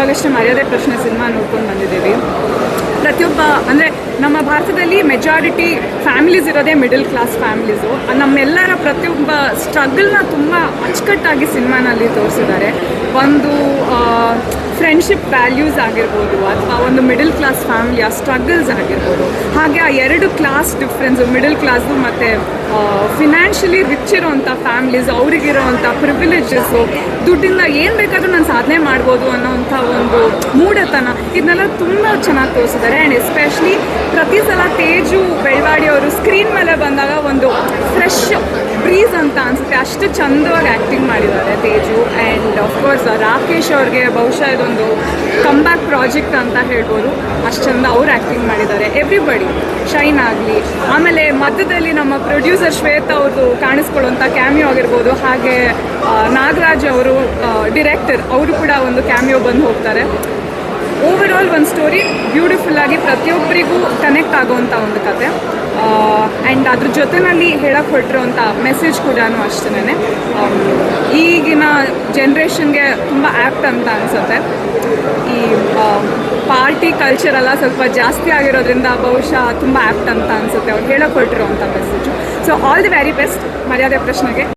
ಇವಾಗಷ್ಟೇ ಮರ್ಯಾದೆ ಪ್ರಶ್ನೆ ಸಿನಿಮಾ ನೋಡ್ಕೊಂಡು ಬಂದಿದ್ದೀವಿ. ಪ್ರತಿಯೊಬ್ಬ, ಅಂದರೆ ನಮ್ಮ ಭಾರತದಲ್ಲಿ ಮೆಜಾರಿಟಿ ಫ್ಯಾಮಿಲೀಸ್ ಇರೋದೇ ಮಿಡಲ್ ಕ್ಲಾಸ್ ಫ್ಯಾಮಿಲೀಸು ನಮ್ಮೆಲ್ಲರ ಪ್ರತಿಯೊಬ್ಬ ಸ್ಟ್ರಗಲ್ನ ತುಂಬ ಅಚ್ಚುಕಟ್ಟಾಗಿ ಸಿನಿಮಾನಲ್ಲಿ ತೋರಿಸಿದ್ದಾರೆ. ಒಂದು ಫ್ರೆಂಡ್ಶಿಪ್ ವ್ಯಾಲ್ಯೂಸ್ ಆಗಿರ್ಬೋದು ಅಥವಾ ಒಂದು ಮಿಡಲ್ ಕ್ಲಾಸ್ ಫ್ಯಾಮಿಲಿಯ ಸ್ಟ್ರಗಲ್ಸ್ ಆಗಿರ್ಬೋದು. ಹಾಗೆ ಆ ಎರಡು ಕ್ಲಾಸ್ ಡಿಫ್ರೆನ್ಸು ಮಿಡಲ್ ಕ್ಲಾಸು ಮತ್ತು ಫಿನಾನ್ಷಿಯಲಿ ರಿಚ್ ಇರೋವಂಥ ಫ್ಯಾಮಿಲೀಸ್ ಅವ್ರಿಗಿರೋವಂಥ ಪ್ರಿವಿಲೇಜಸ್ಸು ದುಡ್ಡಿಂದ ಏನು ಬೇಕಾದರೂ ನಾನು ಸಾಧನೆ ಮಾಡ್ಬೋದು ಅನ್ನೋವಂಥ ಒಂದು ಮೂಢತನ ಇದನ್ನೆಲ್ಲ ತುಂಬ ಚೆನ್ನಾಗಿ ತೋರಿಸಿದ್ದಾರೆ. ಆ್ಯಂಡ್ ಎಸ್ಪೆಷಲಿ ಪ್ರತಿ ಸಲ ತೇಜು ಬೆಳವಾಡಿ ಅವರು ಸ್ಕ್ರೀನ್ ಮೇಲೆ ಬಂದಾಗ ಒಂದು ಫ್ರೆಶ್ ಬ್ರೀಸ್ ಅಂತ ಅನಿಸುತ್ತೆ. ಅಷ್ಟು ಚಂದವಾಗಿ ಆ್ಯಕ್ಟಿಂಗ್ ಮಾಡಿದ್ದಾರೆ ತೇಜು. ಆ್ಯಂಡ್ ಅಫ್ಕೋರ್ಸ್ ರಾಕೇಶ್ ಅವ್ರಿಗೆ ಬಹುಶಃ ಇದೊಂದು ಕಮ್ಬ್ಯಾಕ್ ಪ್ರಾಜೆಕ್ಟ್ ಅಂತ ಹೇಳ್ಬೋದು. ಅಷ್ಟು ಚಂದ ಅವ್ರು ಆ್ಯಕ್ಟಿಂಗ್ ಮಾಡಿದ್ದಾರೆ. ಎವ್ರಿಬಡಿ ಶೈನ್ ಆಗಲಿ. ಆಮೇಲೆ ಮಧ್ಯದಲ್ಲಿ ನಮ್ಮ ಪ್ರೊಡ್ಯೂಸರ್ ಶ್ವೇತಾ ಅವ್ರದ್ದು ಕಾಣಿಸ್ಕೊಳ್ಳುವಂಥ ಕ್ಯಾಮಿಯೋ ಆಗಿರ್ಬೋದು. ಹಾಗೆ ನಾಗರಾಜ್ ಅವರು ಡಿರೆಕ್ಟರ್ ಅವರು ಕೂಡ ಒಂದು ಕ್ಯಾಮಿಯೋ ಬಂದು ಹೋಗ್ತಾರೆ. ಓವರ್ ಆಲ್ ಒಂದು ಸ್ಟೋರಿ ಬ್ಯೂಟಿಫುಲ್ ಆಗಿ ಪ್ರತಿಯೊಬ್ಬರಿಗೂ ಕನೆಕ್ಟ್ ಆಗುವಂಥ ಒಂದು ಕತೆ. ಆ್ಯಂಡ್ ಅದ್ರ ಜೊತೆನಲ್ಲಿ ಹೇಳಕ್ಕೆ ಅಂತ ಮೆಸೇಜ್ ಕೂಡ ಅಷ್ಟೇ ಈಗಿನ ಜನ್ರೇಷನ್ಗೆ ತುಂಬ ಆ್ಯಪ್ಟ್ ಅಂತ ಅನಿಸುತ್ತೆ. ಈ ಪಾರ್ಟಿ ಕಲ್ಚರ್ ಎಲ್ಲ ಸ್ವಲ್ಪ ಜಾಸ್ತಿ ಆಗಿರೋದ್ರಿಂದ ಬಹುಶಃ ತುಂಬ ಆ್ಯಪ್ಟ್ ಅಂತ ಅನ್ಸುತ್ತೆ. ಅವ್ರು ಹೇಳಕ್ಕೆ ಅಂತ message so all the very best ಮರ್ಯಾದೆ ಪ್ರಶ್ನೆಗೆ.